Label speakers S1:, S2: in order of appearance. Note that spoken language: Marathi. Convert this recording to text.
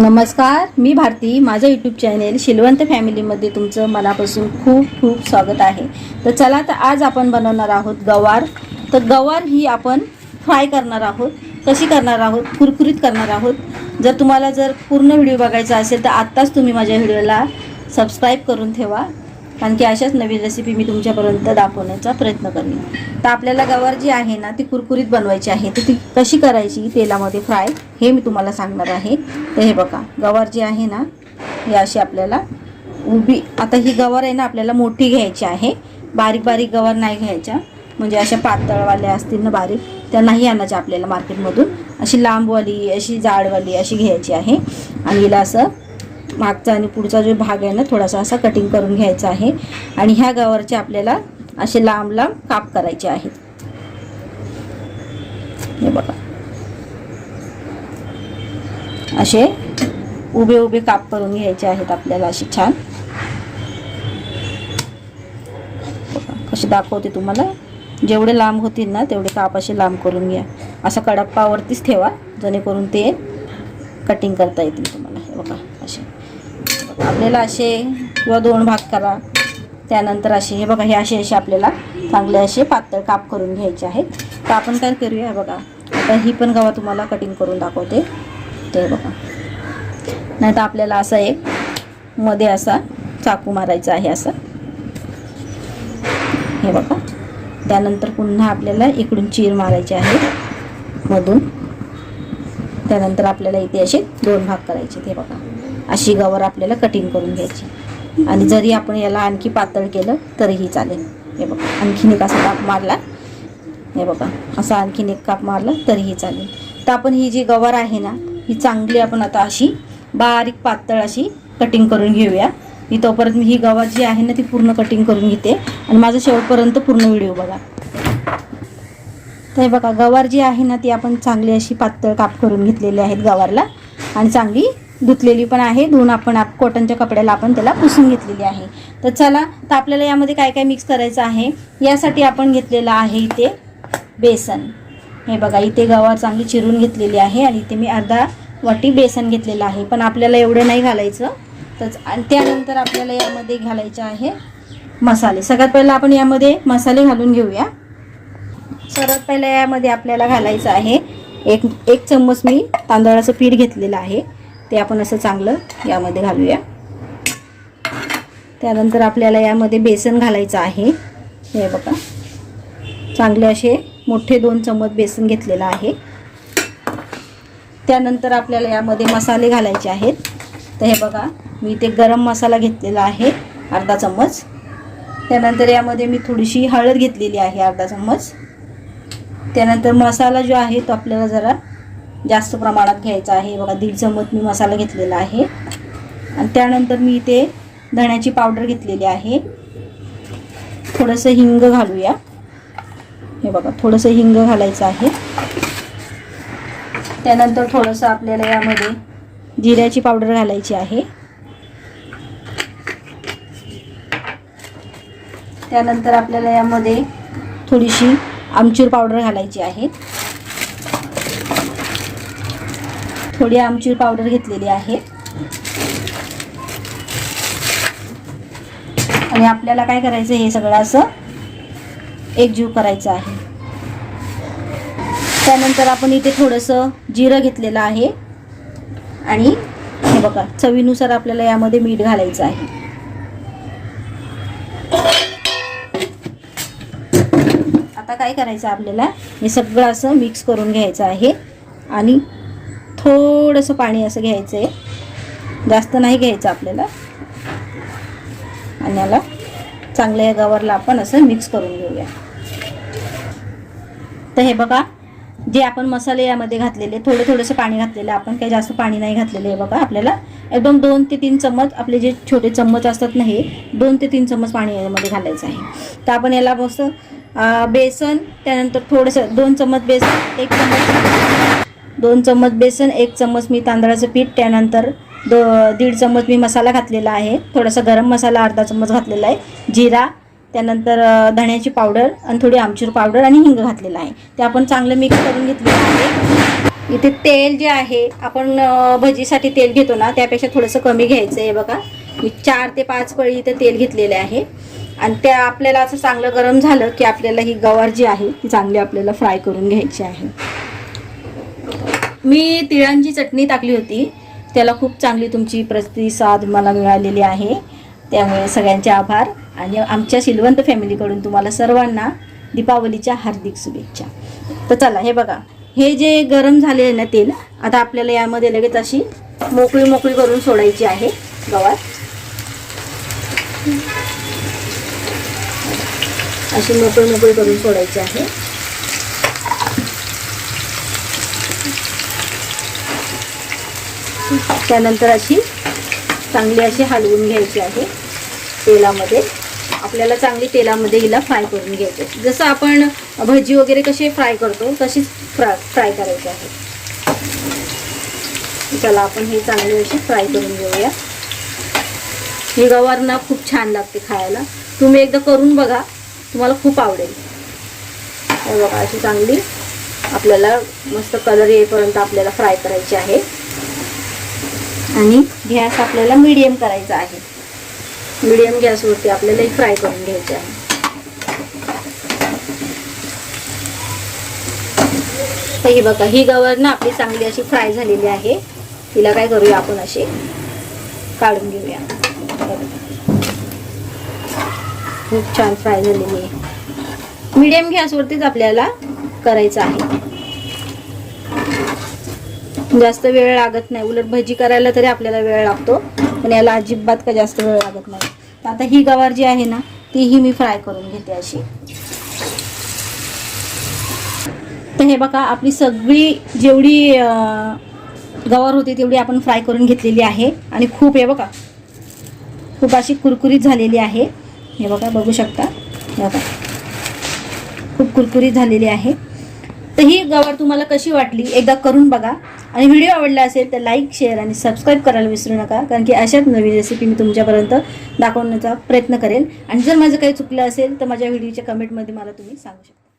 S1: नमस्कार मी भारती. माझं यूट्यूब चॅनेल शिलवंत फॅमिलीमध्ये तुमचं मनापासून खूप खूप स्वागत आहे. तर चला तर आज आपण बनवणार आहोत गवार. तर गवार ही आपण फ्राय करणार आहोत. कशी करणार आहोत? कुरकुरीत करणार आहोत. जर तुम्हाला जर पूर्ण व्हिडिओ बघायचा असेल तर आत्ताच तुम्ही माझ्या व्हिडिओला सबस्क्राईब करून ठेवा. कारण की अशाच नवीन रेसिपी मी तुमच्यापर्यंत दाखवण्याचा प्रयत्न करेन तर आपल्याला गवार जी आहे ना ती कुरकुरीत बनवायची आहे. तर ती कशी करायची? तेलामध्ये फ्राय हे मी तुम्हाला सांगणार आहे. तर हे बघा गवार जी आहे ना हे अशी आपल्याला उभी आता ही गवार आहे ना आपल्याला मोठी घ्यायची आहे. बारीक बारीक गवार नाही घ्यायच्या. म्हणजे अशा पातळवाल्या असतील ना बारीक त्या नाही आणायच्या आपल्याला मार्केटमधून अशी लांबवाली अशी जाडवाली अशी घ्यायची आहे. आणि हिला असं मागचा आणि पुढचा जो भाग आहे ना थोडासा असा कटिंग करून घ्यायचा आहे. आणि ह्या गावरचे आपल्याला असे लांब लांब काप करायचे आहेत. हे बघा. असे उभे उभे काप करून घ्यायचे आहेत आपल्याला असे छान. बघा, कसे दाखवते तुम्हाला. जेवढे लांब होतील ना तेवढे काप असे लांब करून घ्या. असा कडप्पावरतीच ठेवा जेणेकरून ते कटिंग करता येतील तुम्हाला. हे बघा. आपल्याला असे किंवा दोन भाग करा. त्यानंतर असे हे बघा हे असे असे आपल्याला चांगले असे पातळ काप करून घ्यायचे आहेत. तर आपण काय करूया बघा. आता ही पण गवा तुम्हाला कटिंग करून दाखवते. ते बघा. नाही तर आपल्याला असा एक मध्ये असा चाकू मारायचा आहे असा. हे बघा. त्यानंतर पुन्हा आपल्याला इकडून चीर मारायची आहे मधून. त्यानंतर आपल्याला इथे असे दोन भाग करायचे ते बघा. अशी गवर आपल्याला कटिंग करून घ्यायची. आणि जरी आपण याला आणखी पातळ केलं तरीही चालेल. हे बघा आणखीन एक असा काप मारला. हे बघा असा आणखीन एक काप मारला तरीही चालेल. तर आपण ही जी गवार आहे ना ही चांगली आपण आता अशी बारीक पातळ अशी कटिंग करून घेऊया. मी तोपर्यंत मी ही गवार जी आहे ना ती पूर्ण कटिंग करून घेते. आणि माझं शेवटपर्यंत पूर्ण व्हिडिओ बघा. तर हे बघा गवार जी आहे ना ती आपण चांगली अशी पातळ काप करून घेतलेली आहेत गवारला. आणि चांगली धुतलेली पण आहे. धुवून आपण आप कॉटनच्या कपड्याला आपण त्याला पुसून घेतलेली आहे. तर चला तर आपल्याला यामध्ये काय काय मिक्स करायचं आहे? यासाठी आपण घेतलेलं आहे इथे बेसन. हे बघा इथे गवार चांगली चिरून घेतलेली आहे आणि इथे मी अर्धा वाटी बेसन घेतलेलं आहे. पण आपल्याला एवढं नाही घालायचं. तर आणि त्यानंतर आपल्याला यामध्ये घालायचं आहे मसाले. सगळ्यात पहिला आपण यामध्ये मसाले घालून घेऊया. सर्वात पहिला यामध्ये आपल्याला घालायचं आहे एक एक चम्मच मी तांदळाचं पीठ घेतलेलं आहे. ते आपण असं चांगलं यामध्ये घालूया. त्यानंतर आपल्याला यामध्ये बेसन घालायचं आहे. हे बघा. चांगले असे मोठे दोन चम्मच बेसन घेतलेलं आहे. त्यानंतर आपल्याला यामध्ये मसाले घालायचे आहेत. तर हे बघा मी ते गरम मसाला घेतलेला आहे अर्धा चम्मच त्यानंतर यामध्ये मी थोडीशी हळद घेतलेली आहे अर्धा चम्मच त्यानंतर मसाला जो आहे तो आपल्याला जरा जास्त प्रमाणात घ्यायचा आहे. बघा दीड चमच मी मसाला घेतलेला आहे. आणि त्यानंतर मी इथे धण्याची पावडर घेतलेली आहे. थोडंसं हिंग घालूया. हे बघा थोडंसं हिंग घालायचं आहे. त्यानंतर थोडंसं आपल्याला यामध्ये जिऱ्याची पावडर घालायची आहे. त्यानंतर आपल्याला यामध्ये थोडीशी आमचूर पावडर घालायची आहे. थोडी आमचूर पावडर घेतलेली आहे. आणि आपल्याला काय करायचं हे सगळं असं एकजीव करायचं आहे. त्यानंतर आपण इथे थोडंसं जिरं घेतलेलं आहे. आणि हे बघा चवीनुसार आपल्याला यामध्ये मीठ घालायचं आहे. आता काय करायचं आपल्याला? हे सगळं असं मिक्स करून घ्यायचं आहे. आणि थोडंसं पाणी असं घ्यायचं आहे जास्त नाही घ्यायचं आपल्याला. आणि याला चांगल्या या गवरला आपण असं मिक्स करून घेऊया. तर हे बघा जे आपण मसाले यामध्ये घातलेले थोडे थोडंसं पाणी घातलेलं आपण काही जास्त पाणी नाही घातलेले आहे बघा आपल्याला एकदम दोन ते तीन चम्मच आपले जे छोटे चम्मच असतात ना हे दोन ते तीन चम्मच पाणी यामध्ये घालायचं आहे. तर आपण याला मस्त बेसन त्यानंतर थोडंसं दोन चम्मच बेसन एक चम्मच दोन चम्मच बेसन एक चम्मच मी तांदळाचं पीठ त्यानंतर दो दीड चम्मच मी मसाला घातलेला आहे. थोडासा गरम मसाला अर्धा चम्मच घातलेला आहे. जिरा त्यानंतर धण्याची पावडर आणि थोडी आमचूर पावडर आणि हिंग घातलेला आहे. ते आपण चांगलं मिक्स करून घेतलेलं आहे. इथे तेल जे आहे आपण भजीसाठी तेल घेतो ना त्यापेक्षा थोडंसं कमी घ्यायचं आहे बघा. मी चार ते पाच पळी इथे तेल घेतलेले आहे. आणि त्या आपल्याला असं चांगलं गरम झालं की आपल्याला ही गवार जी आहे ती चांगली आपल्याला फ्राय करून घ्यायची आहे. मी तिळांची चटणी टाकली होती. त्याला खूप चांगली तुमची प्रतिसाद मला मिळालेली आहे. त्यामुळे सगळ्यांचे आभार आणि आमच्या शिलवंत फॅमिलीकडून तुम्हाला सर्वांना दीपावलीच्या हार्दिक शुभेच्छा. तर चला हे बघा. हे जे गरम झाले आहे ना तेल आता आपल्याला यामध्ये लगेच अशी मोकळी मोकळी करून सोडायची आहे गवार. अशी मोकळी मोकळी करून सोडायची आहे. त्यानंतर अशी चांगली अशी हलवून घ्यायची आहे तेलामध्ये. आपल्याला चांगली तेलामध्ये हिला फ्राय करून घ्यायचे जसं आपण भजी वगैरे कसे फ्राय करतो तशीच फ्राय फ्राय करायची आहे. चला आपण हे चांगली अशी फ्राय करून घेऊया. ही गवारना खूप छान लागते खायला. तुम्ही एकदा करून बघा तुम्हाला खूप आवडेल. बघा अशी चांगली आपल्याला मस्त कलर येईपर्यंत आपल्याला फ्राय करायची आहे. आणि गॅस आपल्याला मीडियम करायचा आहे. मीडियम गॅसवरती आपल्याला फ्राय करून घ्यायचे आहे. तर ही बघा ही गवर ना आपली चांगली अशी फ्राय झालेली आहे. तिला काय करूया आपण अशी काढून घेऊया. खूप छान फ्राय झालेली आहे. मीडियम गॅसवरतीच आपल्याला करायचं आहे. जास्त वेळ लागत नाही. उलट भजी करायला तरी आपल्याला वेळ लागतो. पण याला अजिबात का जास्त वेळ लागत नाही. आता ही गवार जी आहे ना तीही मी फ्राय करून घेते अशी. तर हे बघा आपली सगळी जेवढी गवार होती तेवढी आपण फ्राय करून घेतलेली आहे. आणि खूप हे बघा खूप अशी कुरकुरीत झालेली आहे. हे बघा बघू शकता. हे बघा खूप कुरकुरीत झालेली आहे. तर ही गवार तुम्हाला कशी वाटली एकदा करून बघा. आणि व्हिडिओ आवडला असेल तर लाईक शेअर आणि सबस्क्राईब करायला विसरू नका कारण की अशाच नवीन रेसिपी मी तुमच्यापर्यंत दाखवण्याचा प्रयत्न करेल. आणि जर माझं काही चुकलं असेल तर माझ्या व्हिडिओच्या कमेंटमध्ये मला तुम्ही सांगू शकता.